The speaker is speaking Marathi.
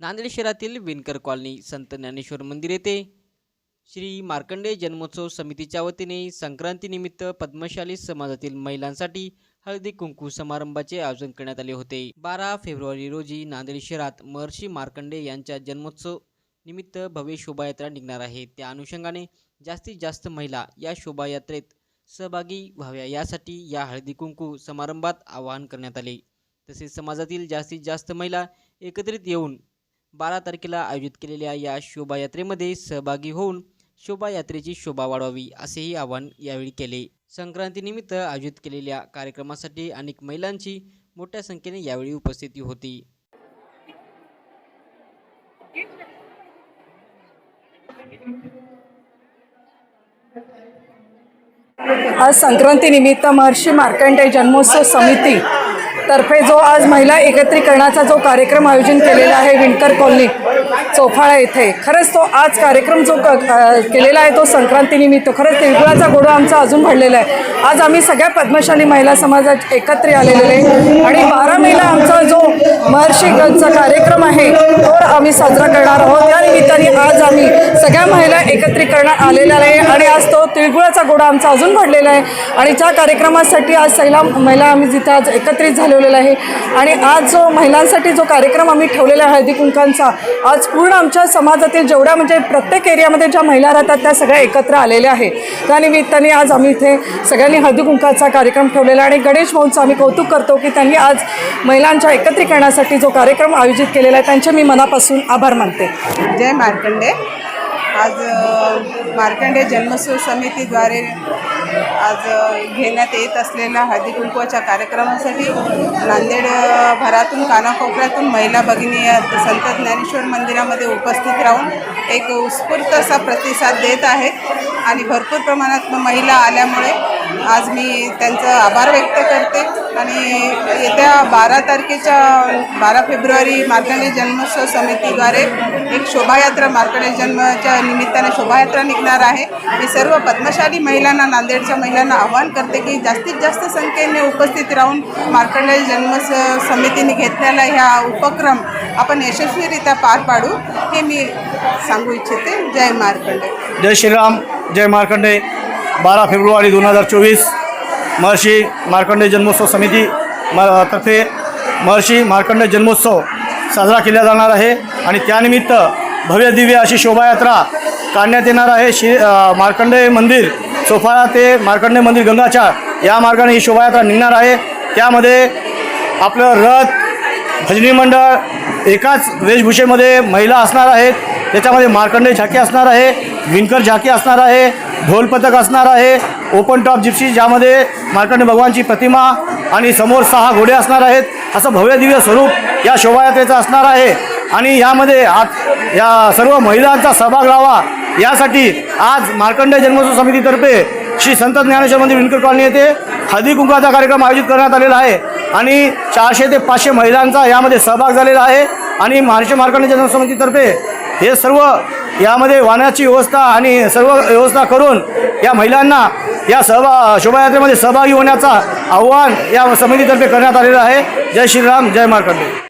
नांदेड शहरातील विणकर कॉलनी संत ज्ञानेश्वर मंदिर येथे श्री मार्कंडेय जन्मोत्सव समितीच्या वतीने संक्रांतीनिमित्त पद्मशाली समाजातील महिलांसाठी हळदी कुंकू समारंभाचे आयोजन करण्यात आले होते. बारा फेब्रुवारी रोजी नांदेड शहरात महर्षी मार्कंडे यांच्या जन्मोत्सव निमित्त भव्य शोभायात्रा निघणार आहे. त्या अनुषंगाने जास्तीत जास्त महिला या शोभायात्रेत सहभागी व्हाव्या यासाठी या हळदी कुंकू समारंभात आवाहन करण्यात आले. तसेच समाजातील जास्तीत जास्त महिला एकत्रित येऊन बारा तारखेला आयोजित केलेल्या या शोभायात्रेमध्ये सहभागी होऊन शोभायात्रेची शोभा वाढवावी असेही आवाहन यावेळी केले. संक्रांतीनिमित्त आयोजित केलेल्या कार्यक्रमासाठी अनेक महिलांची मोठ्या संख्येने यावेळी उपस्थिती होती. आज संक्रांतीनिमित्त महर्षी मार्कंडे जन्मोत्सव समिती तर्फे जो आज महिला एकत्रीकरणाचा जो कार्यक्रम आयोजन केलेला आहे विणकर कॉलनी चोफाळा येथे. खरंच तो आज कार्यक्रम जो क- केलेला आहे तो संक्रांतीनिमित्त खरंच तिळगुळाचा गोडा आमचा अजून भरलेला आहे. आज आम्ही सगळ्या पद्मशाली महिला समाजात एकत्र आलेले आहे. आणि बारा मेला आमचा जो महर्षीचा कार्यक्रम आहे तो आम्ही साजरा करणार आहोत. त्या निमित्ताने आज आम्ही सगळ्या महिला एकत्रीकरणात आलेल्या आहे. आणि आज तो तिळगुळाचा गोडा आमचा अजून भरलेला आहे. आणि त्या कार्यक्रमासाठी आज सगळ्या महिला आम्ही जिथे आज एकत्रित झालो ठेवलेला आहे. आणि आज जो महिलांसाठी जो कार्यक्रम आम्ही ठेवलेला आहे हळदी कुंकांचा आज पूर्ण आमच्या समाजातील जेवढ्या म्हणजे प्रत्येक एरियामध्ये ज्या महिला राहतात त्या सगळ्या एकत्र आलेल्या आहे. त्यानिमित्ताने आज आम्ही इथे सगळ्यांनी हळदी कुंकाचा कार्यक्रम ठेवलेला आहे. आणि गणेश भाऊंचं आम्ही कौतुक करतो की त्यांनी आज महिलांच्या एकत्रीकरणासाठी जो कार्यक्रम आयोजित केलेला आहे त्यांचे मी मनापासून आभार मानते. जय मार्कंडे. आज मार्कंडे जन्मोत्सव समितीद्वारे आज घेण्यात येत असलेल्या हळदी कुंकवाच्या कार्यक्रमासाठी नांदेड भरातून कानाकोपऱ्यातून महिला भगिनी या संत ज्ञानेश्वर मंदिरामध्ये उपस्थित राहून एक उत्स्फूर्त असा प्रतिसाद देत आहेत. आणि भरपूर प्रमाणात महिला आल्यामुळे आज मी त्यांचं आभार व्यक्त करते. की येत्या बारा तारखेच्या बारा फेब्रुवारी मार्कंडे जन्मोत्सव समितीद्वारे एक शोभायात्रा मार्कंडे जन्माच्या निमित्ताने शोभायात्रा निघणार आहे. मी सर्व पद्मशाली महिलांना नांदेडच्या महिलांना आवाहन करते की जास्तीत जास्त संख्येने उपस्थित राहून मार्कंडे जन्मोत्सव समितीने घेतलेला ह्या उपक्रम आपण यशस्वीरित्या पार पाडू हे मी सांगू इच्छिते. जय मार्कंडे. जय श्रीराम जय मार्कंडे. बारा फेब्रुवारी दोन हजार चोवीस. महर्षी मार्कंडे जन्मोत्सव समिती म तर्फे महर्षी मार्कंडे जन्मोत्सव साजरा केला जाणार आहे. आणि त्यानिमित्त भव्य दिव्य अशी शोभायात्रा काढण्यात येणार आहे. श्री मार्कंडे मंदिर सोफाळा ते मार्कंडे मंदिर गंगाचार या मार्गाने ही शोभायात्रा निघणार आहे. त्यामध्ये आपलं रथ भजनी मंडळ एकाच वेशभूषेमध्ये महिला असणार आहेत. त्याच्यामध्ये मार्कंडे झाकी असणार आहे विणकर झाकी असणार आहे ढोल पथक असणार आहे ओपन टॉप जिप्सी ज्यामध्ये मार्कंड भगवानची प्रतिमा आणि समोर सहा घोडे असणार आहेत. असं भव्य दिव्य स्वरूप या शोभायात्रेचं असणार आहे. आणि यामध्ये आज या सर्व महिलांचा सहभाग लावा यासाठी आज मार्कंड जन्मोत्सव समितीतर्फे श्री संत ज्ञानेश्वर मंदिर विणकर कॉलनी येथे हळदी कुंकाचा कार्यक्रम आयोजित करण्यात आलेला आहे. आणि चारशे ते पाचशे महिलांचा यामध्ये सहभाग झालेला आहे. आणि महाराष्ट्र मार्कंड जन्मोत्सव समितीतर्फे हे सर्व यामध्ये वाहनाची व्यवस्था आणि सर्व व्यवस्था करून या महिलांना या सहभा शोभायात्रेमध्ये सहभागी होण्याचा आव्हान या समितीतर्फे करण्यात आलेलं आहे. जय श्रीराम जय मार्कंडे